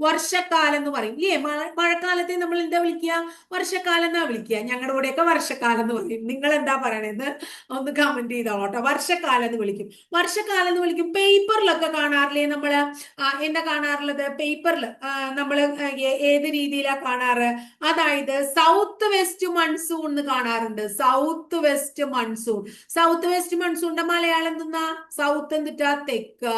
വർഷക്കാലം എന്ന് പറയും. ഇല്ലേ? മഴ മഴക്കാലത്തെ നമ്മൾ എന്താ വിളിക്കുക? വർഷക്കാലം എന്നാ വിളിക്കുക. ഞങ്ങളുടെ കൂടെയൊക്കെ വർഷക്കാലം എന്ന് പറയും. നിങ്ങൾ എന്താ പറയണേന്ന് ഒന്ന് കമന്റ് ചെയ്തോട്ടോ. വർഷക്കാലം എന്ന് വിളിക്കും. വർഷക്കാലം എന്ന് വിളിക്കും. പേപ്പറിലൊക്കെ കാണാറില്ലേ നമ്മൾ? എന്താ കാണാറുള്ളത്? പേപ്പറിൽ നമ്മൾ ഏത് രീതിയിലാ കാണാറ്? അതായത് സൗത്ത് വെസ്റ്റ് മൺസൂൺ എന്ന് കാണാറുണ്ട്. South west monsoon south west മൺസൂണിന്റെ Malayalam എന്തെന്നാ? സൗത്ത് എന്തിട്ടാ? തെക്ക്.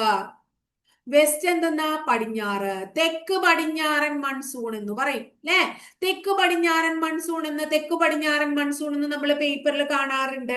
വെസ്റ്റ് എന്തെന്നാ? പടിഞ്ഞാറ്. തെക്ക് പടിഞ്ഞാറൻ മൺസൂൺ എന്ന് പറയും അല്ലെ തെക്ക് പടിഞ്ഞാറൻ മൺസൂൺ എന്ന് തെക്ക് പടിഞ്ഞാറൻ മൺസൂൺ എന്ന് നമ്മൾ പേപ്പറിൽ കാണാറുണ്ട്.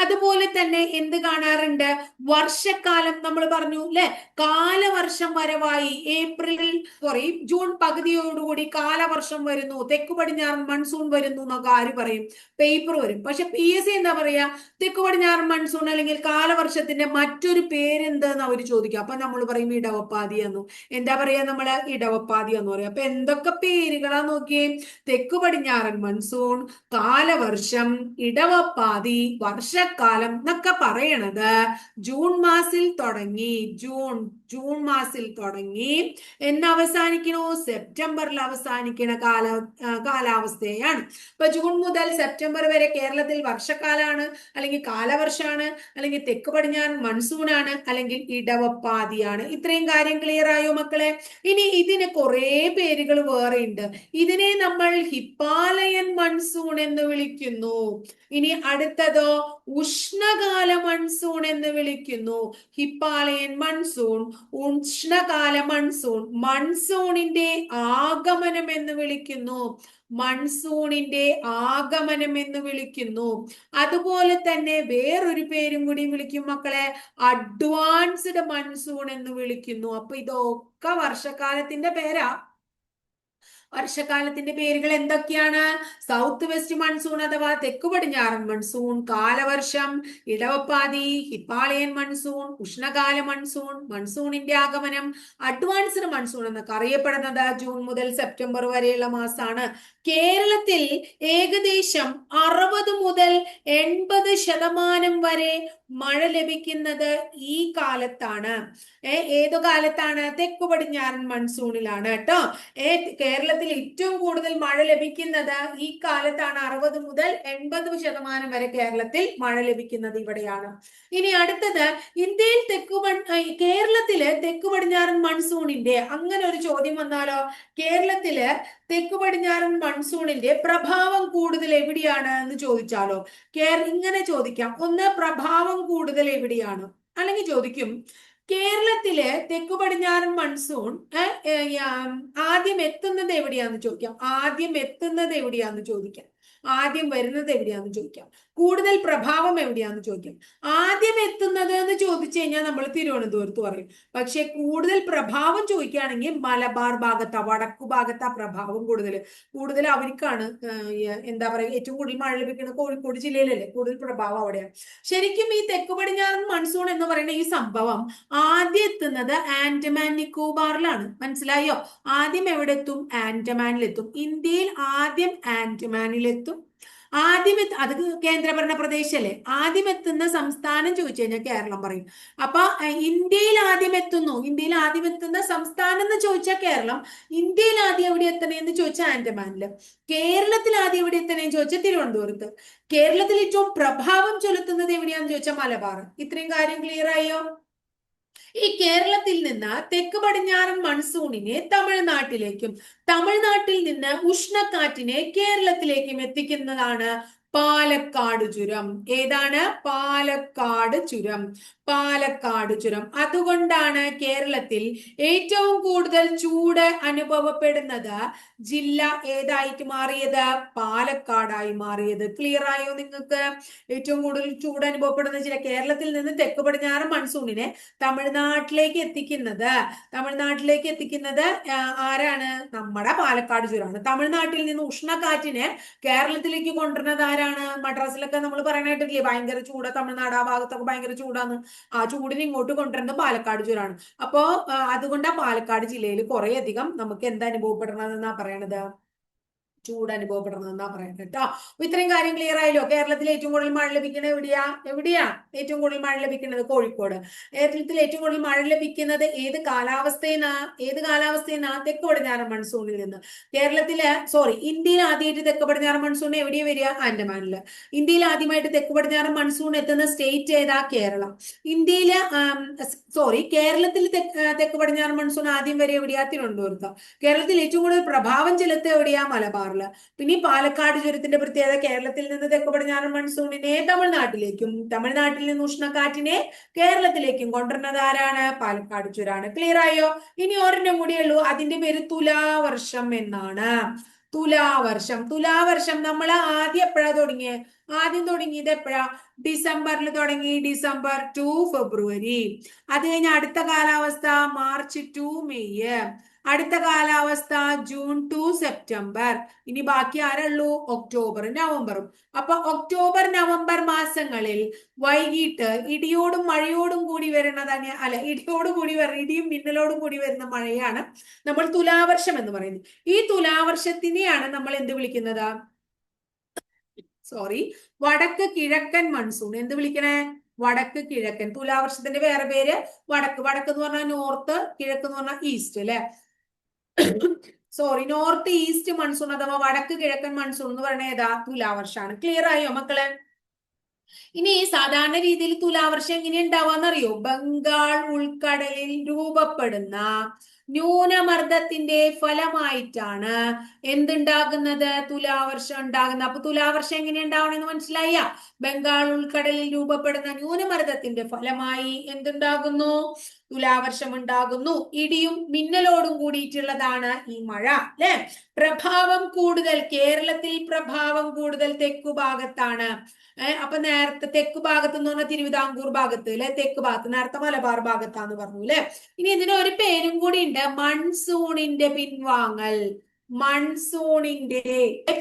അതുപോലെ തന്നെ എന്ത് കാണാറുണ്ട്? വർഷക്കാലം നമ്മൾ പറഞ്ഞു അല്ലെ കാലവർഷം വരവായി. ഏപ്രിൽ സോറി ജൂൺ പകുതിയോടുകൂടി കാലവർഷം വരുന്നു. തെക്ക് പടിഞ്ഞാറൻ മൺസൂൺ വരുന്നു എന്നൊക്കെ ആര് പറയും? പേപ്പർ വരും. പക്ഷെ പി എസ് സി എന്താ പറയാ? തെക്ക് പടിഞ്ഞാറൻ മൺസൂൺ അല്ലെങ്കിൽ കാലവർഷത്തിന്റെ മറ്റൊരു പേരെന്തെന്ന് അവർ ചോദിക്കും. അപ്പൊ നമ്മൾ പറയും ഇടവപ്പാതി എന്നു എന്താ പറയാ നമ്മൾ ഇടവപ്പാതി എന്ന് പറയാം. അപ്പൊ എന്തൊക്കെ പേരുകളാ നോക്കിയേ? തെക്കു പടിഞ്ഞാറൻ മൺസൂൺ കാലവർഷം ഇടവപ്പാതി വർഷക്കാലം എന്നൊക്കെ പറയണത് ജൂൺ മാസിൽ തുടങ്ങി. ജൂൺ ജൂൺ മാസിൽ തുടങ്ങി. എന്ന് അവസാനിക്കണോ? സെപ്റ്റംബറിൽ അവസാനിക്കണ കാല കാലാവസ്ഥയാണ്. ഇപ്പൊ ജൂൺ മുതൽ സെപ്റ്റംബർ വരെ കേരളത്തിൽ വർഷക്കാലാണ് അല്ലെങ്കിൽ കാലവർഷമാണ് അല്ലെങ്കിൽ തെക്ക് പടിഞ്ഞാറൻ മൺസൂൺ ആണ് അല്ലെങ്കിൽ ഇടവപ്പാതിയാണ്. ഇത്രയും കാര്യം ക്ലിയർ ആയോ മക്കളെ? ഇനി ഇതിന് കുറെ പേരുകൾ വേറെ ഉണ്ട്. ഇതിനെ നമ്മൾ ഹിപ്പാലയൻ മൺസൂൺ എന്ന് വിളിക്കുന്നു. ഇനി അടുത്തതോ ഉഷ്ണകാല മൺസൂൺ എന്ന് വിളിക്കുന്നു. ഹിപ്പാലയൻ മൺസൂൺ ഉഷ്ണകാല മൺസൂൺ. മൺസൂണിന്റെ ആഗമനം എന്ന് വിളിക്കുന്നു. മൺസൂണിന്റെ ആഗമനം എന്ന് വിളിക്കുന്നു. അതുപോലെ തന്നെ വേറൊരു പേരും കൂടി വിളിക്കും മക്കളെ. അഡ്വാൻസ്ഡ് മൺസൂൺ എന്ന് വിളിക്കുന്നു. അപ്പൊ ഇതൊക്കെ വർഷക്കാലത്തിന്റെ പേരാ. വർഷക്കാലത്തിന്റെ പേരുകൾ എന്തൊക്കെയാണ്? സൗത്ത് വെസ്റ്റ് മൺസൂൺ അഥവാ തെക്കു പടിഞ്ഞാറൻ മൺസൂൺ കാലവർഷം ഇടവപ്പാതി ഹിപ്പാളയൻ മൺസൂൺ ഉഷ്ണകാല മൺസൂൺ മൺസൂണിന്റെ ആഗമനം അഡ്വാൻസ്ഡ് മൺസൂൺ എന്നൊക്കെ അറിയപ്പെടുന്നത് ജൂൺ മുതൽ സെപ്റ്റംബർ വരെയുള്ള മാസമാണ്. കേരളത്തിൽ ഏകദേശം അറുപത് മുതൽ എൺപത് ശതമാനം വരെ മഴ ലഭിക്കുന്നത് ഈ കാലത്താണ്. ഏതു കാലത്താണ്? തെക്കു പടിഞ്ഞാറൻ മൺസൂണിലാണ് കേട്ടോ. ഏ കേരളത്തിൽ ഏറ്റവും കൂടുതൽ മഴ ലഭിക്കുന്നത് ഈ കാലത്താണ് അറുപത് മുതൽ എൺപത് ശതമാനം വരെ കേരളത്തിൽ മഴ ലഭിക്കുന്നത് ഇവിടെയാണ്. ഇനി അടുത്തത് ഇന്ത്യയിൽ തെക്കു കേരളത്തിൽ തെക്കു പടിഞ്ഞാറൻ മൺസൂണിന്റെ അങ്ങനെ ഒരു ചോദ്യം വന്നാലോ? കേരളത്തിൽ തെക്കു പടിഞ്ഞാറൻ മൺസൂണിന്റെ പ്രഭാവം കൂടുതൽ എവിടെയാണ് എന്ന് ചോദിച്ചാലോ? കേരള ഇങ്ങനെ ചോദിക്കാം. ഒന്ന് പ്രഭാവം കൂടുതൽ എവിടെയാണ്? അല്ലെങ്കിൽ ചോദിക്കും കേരളത്തിലെ തെക്കു പടിഞ്ഞാറൻ മൺസൂൺ ആദ്യം എത്തുന്നത് എവിടെയാന്ന് ചോദിക്കാം. ആദ്യം എത്തുന്നത് എവിടെയാന്ന് ചോദിക്കാം. ആദ്യം വരുന്നത് എവിടെയാന്ന് ചോദിക്കാം. കൂടുതൽ പ്രഭാവം എവിടെയാന്ന് ചോദിക്കാം. ആദ്യം എത്തുന്നത് എന്ന് ചോദിച്ചു കഴിഞ്ഞാൽ നമ്മൾ തിരുവനന്തപുരത്ത് പറയും. പക്ഷെ കൂടുതൽ പ്രഭാവം ചോദിക്കുകയാണെങ്കിൽ മലബാർ ഭാഗത്താ വടക്കു ഭാഗത്താ പ്രഭാവം കൂടുതൽ കൂടുതൽ അവർക്കാണ് എന്താ പറയുക ഏറ്റവും കൂടുതൽ മഴ ലഭിക്കുന്നത് കോഴിക്കോട് ജില്ലയിലല്ലേ കൂടുതൽ പ്രഭാവം അവിടെയാണ് ശരിക്കും ഈ തെക്ക് പടിഞ്ഞാറൻ മൺസൂൺ എന്ന് പറയുന്ന ഈ സംഭവം ആദ്യം എത്തുന്നത് ആൻഡമാൻ നിക്കോബാറിലാണ്. മനസ്സിലായോ? ആദ്യം എവിടെ എത്തും ആൻഡമാനിലെത്തും. ഇന്ത്യയിൽ ആദ്യം ആൻഡമാനിലെത്തും. ആദ്യം എത്ത- അത് കേന്ദ്രഭരണ പ്രദേശല്ലേ? ആദ്യം എത്തുന്ന സംസ്ഥാനം ചോദിച്ചു കഴിഞ്ഞാൽ കേരളം പറയും. അപ്പൊ ഇന്ത്യയിൽ ആദ്യം എത്തുന്നു ഇന്ത്യയിൽ ആദ്യം എത്തുന്ന സംസ്ഥാനം എന്ന് ചോദിച്ചാൽ കേരളം. ഇന്ത്യയിൽ ആദ്യം എവിടെ എത്തണേ എന്ന് ചോദിച്ചാൽ ആൻഡമാനിൽ. കേരളത്തിൽ ആദ്യം എവിടെ എത്തണേ ചോദിച്ചാൽ തിരുവനന്തപുരത്ത്. കേരളത്തിൽ ഏറ്റവും പ്രഭാവം ചെലുത്തുന്നത് എവിടെയാന്ന് ചോദിച്ചാൽ മലബാർ ഇത്രയും കാര്യം ക്ലിയർ ആയോ? ഈ കേരളത്തിൽ നിന്ന് തെക്ക് പടിഞ്ഞാറൻ മൺസൂണിനെ തമിഴ്നാട്ടിലേക്കും തമിഴ്നാട്ടിൽ നിന്ന് ഉഷ്ണക്കാറ്റിനെ കേരളത്തിലേക്കും എത്തിക്കുന്നതാണ് പാലക്കാട് ചുരം. ഏതാണ്? പാലക്കാട് ചുരം. പാലക്കാട് ചുരം. അതുകൊണ്ടാണ് കേരളത്തിൽ ഏറ്റവും കൂടുതൽ ചൂട് അനുഭവപ്പെടുന്നത്. ജില്ല ഏതായിട്ട് മാറിയത്? പാലക്കാടായി മാറിയത്. ക്ലിയർ ആയോ നിങ്ങൾക്ക്? ഏറ്റവും കൂടുതൽ ചൂട് അനുഭവപ്പെടുന്ന ജില്ല കേരളത്തിൽ നിന്ന് തെക്ക് പടിഞ്ഞാറ് മൺസൂണിനെ തമിഴ്നാട്ടിലേക്ക് എത്തിക്കുന്നത്. തമിഴ്നാട്ടിലേക്ക് എത്തിക്കുന്നത് ആരാണ്? നമ്മുടെ പാലക്കാട് ചുരമാണ്. തമിഴ്നാട്ടിൽ നിന്ന് ഉഷ്ണക്കാറ്റിനെ കേരളത്തിലേക്ക് കൊണ്ടുവരുന്നത് ആരാണ്? മദ്രാസിലൊക്കെ നമ്മൾ പറയാനായിട്ടില്ലേ ഭയങ്കര ചൂട്. തമിഴ്നാട് ആ ഭാഗത്തൊക്കെ ഭയങ്കര ചൂടാണ് ആ ചൂടിനെ ഇങ്ങോട്ട് കൊണ്ടുവരുന്നത് പാലക്കാട് ചൂടാണ്. അപ്പോ അതുകൊണ്ട് ആ പാലക്കാട് ജില്ലയിൽ കുറെയധികം നമുക്ക് എന്താ അനുഭവപ്പെടണമെന്നാ പറയണത്? ചൂട് അനുഭവപ്പെടുന്നതെന്നാ പറയുന്നത് കേട്ടോ. അപ്പൊ ഇത്രയും കാര്യം ക്ലിയർ ആയല്ലോ. കേരളത്തിൽ ഏറ്റവും കൂടുതൽ മഴ ലഭിക്കുന്നത് എവിടെയാ? എവിടെയാ? ഏറ്റവും കൂടുതൽ മഴ ലഭിക്കുന്നത് കോഴിക്കോട്. കേരളത്തിൽ ഏറ്റവും കൂടുതൽ മഴ ലഭിക്കുന്നത് ഏത് കാലാവസ്ഥയിന്നാ ഏത് കാലാവസ്ഥയിന്നാ തെക്ക് പടിഞ്ഞാറൻ മൺസൂണിൽ നിന്ന്. കേരളത്തിൽ സോറി ഇന്ത്യയിൽ ആദ്യമായിട്ട് തെക്ക് പടിഞ്ഞാറൻ മൺസൂൺ എവിടെയാ വരിക? ആൻഡമാനിൽ. ഇന്ത്യയിൽ ആദ്യമായിട്ട് തെക്ക് പടിഞ്ഞാറൻ മൺസൂൺ എത്തുന്ന സ്റ്റേറ്റ് ഏതാ? കേരളം. ഇന്ത്യയിൽ സോറി കേരളത്തിൽ തെക്ക് പടിഞ്ഞാറൻ മൺസൂൺ ആദ്യം വരെ എവിടെയാ? തിരുവനന്തപുരത്ത്. കേരളത്തിൽ ഏറ്റവും കൂടുതൽ പ്രഭാവം ചെലുത്തുക എവിടെയാ? മലബാറിൽ പിന്നെ ഈ പാലക്കാട് ചുരത്തിന്റെ പ്രത്യേകത കേരളത്തിൽ നിന്ന് തെക്ക് പടിഞ്ഞാറൻ മൺസൂണിനെ തമിഴ്നാട്ടിലേക്കും തമിഴ്നാട്ടിൽ നിന്ന് ഉഷ്ണക്കാറ്റിനെ കേരളത്തിലേക്കും കൊണ്ടുവരുന്നത് ആരാണ്? പാലക്കാട് ചുരാണ്. ക്ലിയർ ആയോ? ഇനി ഒരെണ്ണം കൂടിയുള്ളൂ അതിന്റെ പേര് തുലാവർഷം എന്നാണ്. തുലാവർഷം. തുലാവർഷം നമ്മൾ ആദ്യം എപ്പോഴാ തുടങ്ങിയത് ആദ്യം തുടങ്ങിയത് എപ്പോഴാ? ഡിസംബറിൽ തുടങ്ങി. December to February. അത് കഴിഞ്ഞ അടുത്ത കാലാവസ്ഥ മാർച്ച് ടു മെയ്. അടുത്ത കാലാവസ്ഥ ജൂൺ ടു സെപ്റ്റംബർ ഇനി ബാക്കി ആരുള്ളൂ? ഒക്ടോബർ നവംബറും അപ്പൊ ഒക്ടോബർ നവംബർ മാസങ്ങളിൽ വൈകിട്ട് ഇടിയോടും മഴയോടും കൂടി വരുന്നതാണ് അല്ല ഇടിയോടും കൂടി വരുന്ന ഇടിയും മിന്നലോടും കൂടി വരുന്ന മഴയാണ് നമ്മൾ തുലാവർഷം എന്ന് പറയുന്നത്. ഈ തുലാവർഷത്തിനെയാണ് നമ്മൾ എന്ത് വിളിക്കുന്നത്? സോറി വടക്ക് കിഴക്കൻ മൺസൂൺ എന്ത് വിളിക്കണേ? വടക്ക് കിഴക്കൻ. തുലാവർഷത്തിന്റെ വേറെ പേര്? വടക്ക്. വടക്ക് എന്ന് പറഞ്ഞാൽ നോർത്ത് കിഴക്ക് എന്ന് പറഞ്ഞാൽ ഈസ്റ്റ് അല്ലെ? സോറി നോർത്ത് ഈസ്റ്റ് മൺസൂൺ അഥവാ വടക്ക് കിഴക്കൻ മൺസൂൺ എന്ന് പറയുന്നത് ഏതാ? തുലാവർഷമാണ് ക്ലിയർ ആയോ മക്കളെ? ഇനി സാധാരണ രീതിയിൽ തുലാവർഷം എങ്ങനെ ഉണ്ടാവാന്നറിയോ ബംഗാൾ ഉൾക്കടലിൽ രൂപപ്പെടുന്ന ന്യൂനമർദ്ദത്തിന്റെ ഫലമായിട്ടാണ് എന്തുണ്ടാകുന്നത്? തുലാവർഷം ഉണ്ടാകുന്നത്. അപ്പൊ തുലാവർഷം എങ്ങനെ ഉണ്ടാവണമെന്ന് മനസ്സിലായ? ബംഗാൾ ഉൾക്കടലിൽ രൂപപ്പെടുന്ന ന്യൂനമർദ്ദത്തിന്റെ ഫലമായി എന്തുണ്ടാകുന്നു? തുലാവർഷം ഉണ്ടാകുന്നു. ഇടിയും മിന്നലോടും കൂടിയിട്ടുള്ളതാണ് ഈ മഴ അല്ലെ? പ്രഭാവം കൂടുതൽ കേരളത്തിൽ പ്രഭാവം കൂടുതൽ തെക്കു ഭാഗത്താണ്. അപ്പൊ നേരത്തെ തെക്ക് ഭാഗത്ത് എന്ന് പറഞ്ഞാൽ തിരുവിതാംകൂർ ഭാഗത്ത് അല്ലെ? തെക്ക് ഭാഗത്ത് നേരത്തെ മലബാർ ഭാഗത്താന്ന് പറഞ്ഞു അല്ലെ? ഇനി ഇതിന് ഒരു പേരും കൂടി ഉണ്ട് മൺസൂണിന്റെ പിൻവാങ്ങൽ. മൺസൂണിന്റെ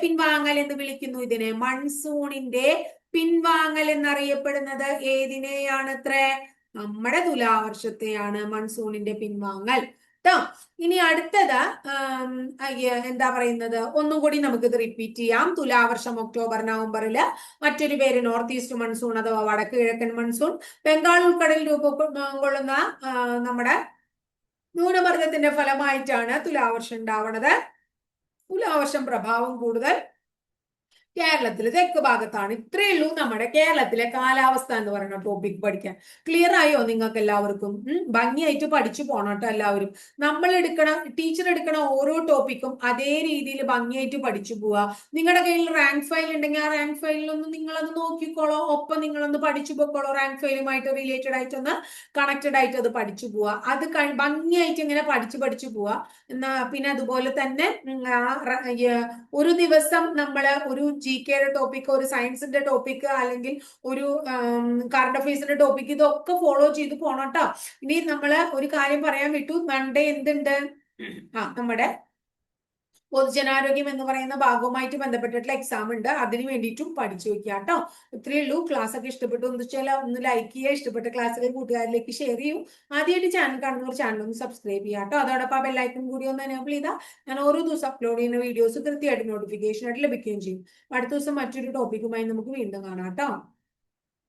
പിൻവാങ്ങൽ എന്ന് വിളിക്കുന്നു ഇതിനെ. മൺസൂണിന്റെ പിൻവാങ്ങൽ എന്നറിയപ്പെടുന്നത് ഏതിനെയാണ് അത്ര നമ്മുടെ തുലാവർഷത്തെയാണ് മൺസൂണിന്റെ പിൻവാങ്ങൽ. ട്ടോ ഇനി അടുത്തത് എന്താ പറയുന്നത്? ഒന്നും കൂടി ഇത് റിപ്പീറ്റ് ചെയ്യാം. തുലാവർഷം ഒക്ടോബർ നവംബറിൽ മറ്റൊരു പേര് നോർത്ത് ഈസ്റ്റ് മൺസൂൺ അഥവാ വടക്ക് കിഴക്കൻ മൺസൂൺ. ബംഗാൾ ഉൾക്കടലിൽ രൂപം കൊള്ളുന്ന നമ്മുടെ ന്യൂനമർദ്ദത്തിന്റെ ഫലമായിട്ടാണ് തുലാവർഷം ഉണ്ടാവണത്. തുലാവർഷം പ്രഭാവം കൂടുതൽ കേരളത്തിലെ തെക്ക് ഭാഗത്താണ്. ഇത്രയേ ഉള്ളൂ നമ്മുടെ കേരളത്തിലെ കാലാവസ്ഥ എന്ന് പറയുന്ന ടോപ്പിക് പഠിക്കാൻ. ക്ലിയർ ആയോ നിങ്ങൾക്ക് എല്ലാവർക്കും? ഭംഗിയായിട്ട് പഠിച്ചു പോണം കേട്ടോ എല്ലാവരും. നമ്മൾ എടുക്കണ ടീച്ചർ എടുക്കണ ഓരോ ടോപ്പിക്കും അതേ രീതിയിൽ ഭംഗിയായിട്ട് പഠിച്ചു പോവുക. നിങ്ങളുടെ കയ്യിൽ റാങ്ക് ഫയൽ ഉണ്ടെങ്കിൽ ആ റാങ്ക് ഫയലിലൊന്ന് നിങ്ങളൊന്ന് നോക്കിക്കോളോ. ഒപ്പം നിങ്ങളൊന്ന് പഠിച്ചു പോക്കോളോ റാങ്ക് ഫയലുമായിട്ട് റിലേറ്റഡ് ആയിട്ടൊന്ന് കണക്റ്റഡ് ആയിട്ട് അത് പഠിച്ചു പോവുക. അത് ഭംഗിയായിട്ട് ഇങ്ങനെ പഠിച്ചു പഠിച്ചു പോവുക. പിന്നെ അതുപോലെ തന്നെ ഒരു ദിവസം നമ്മൾ ഒരു ജി കെയുടെ ടോപ്പിക് ഒരു സയൻസിന്റെ ടോപ്പിക് അല്ലെങ്കിൽ ഒരു കറണ്ട് അഫയേഴ്സിന്റെ ടോപ്പിക് ഇതൊക്കെ ഫോളോ ചെയ്ത് പോണം കേട്ടോ ഇനി നമ്മൾ ഒരു കാര്യം പറയാൻ വിട്ടു. മൺഡേ എന്തുണ്ട്? ആ നമ്മുടെ പൊതുജനാരോഗ്യം എന്ന് പറയുന്ന ഭാഗവുമായിട്ട് ബന്ധപ്പെട്ടിട്ടുള്ള എക്സാം ഉണ്ട്. അതിന് വേണ്ടിയിട്ടും പഠിച്ചു വെക്കുക കേട്ടോ ഇത്രയേ ഉള്ളൂ. ക്ലാസ് ഒക്കെ ഇഷ്ടപ്പെട്ടു എന്ന് വെച്ചാൽ ഒന്ന് ലൈക്ക് ചെയ്യുക. ഇഷ്ടപ്പെട്ട ക്ലാസ്സിലെ കൂട്ടുകാരിലേക്ക് ഷെയർ ചെയ്യൂ. ആദ്യമായിട്ട് ചാനൽ കാണുന്നവർ ചാനൽ ഒന്ന് സബ്സ്ക്രൈബ് ചെയ്യുക കേട്ടോ അതോടൊപ്പം ആ ബെല്ലൈക്കും കൂടി ഒന്ന് എനേബിൾ ചെയ്താൽ ഞാൻ ഓരോ ദിവസം അപ്ലോഡ് ചെയ്യുന്ന വീഡിയോസ് കൃത്യമായിട്ട് നോട്ടിഫിക്കേഷൻ ആയിട്ട് ലഭിക്കുകയും ചെയ്യും. അടുത്ത ദിവസം മറ്റൊരു ടോപ്പിക്കുമായി നമുക്ക് വീണ്ടും കാണാം കേട്ടോ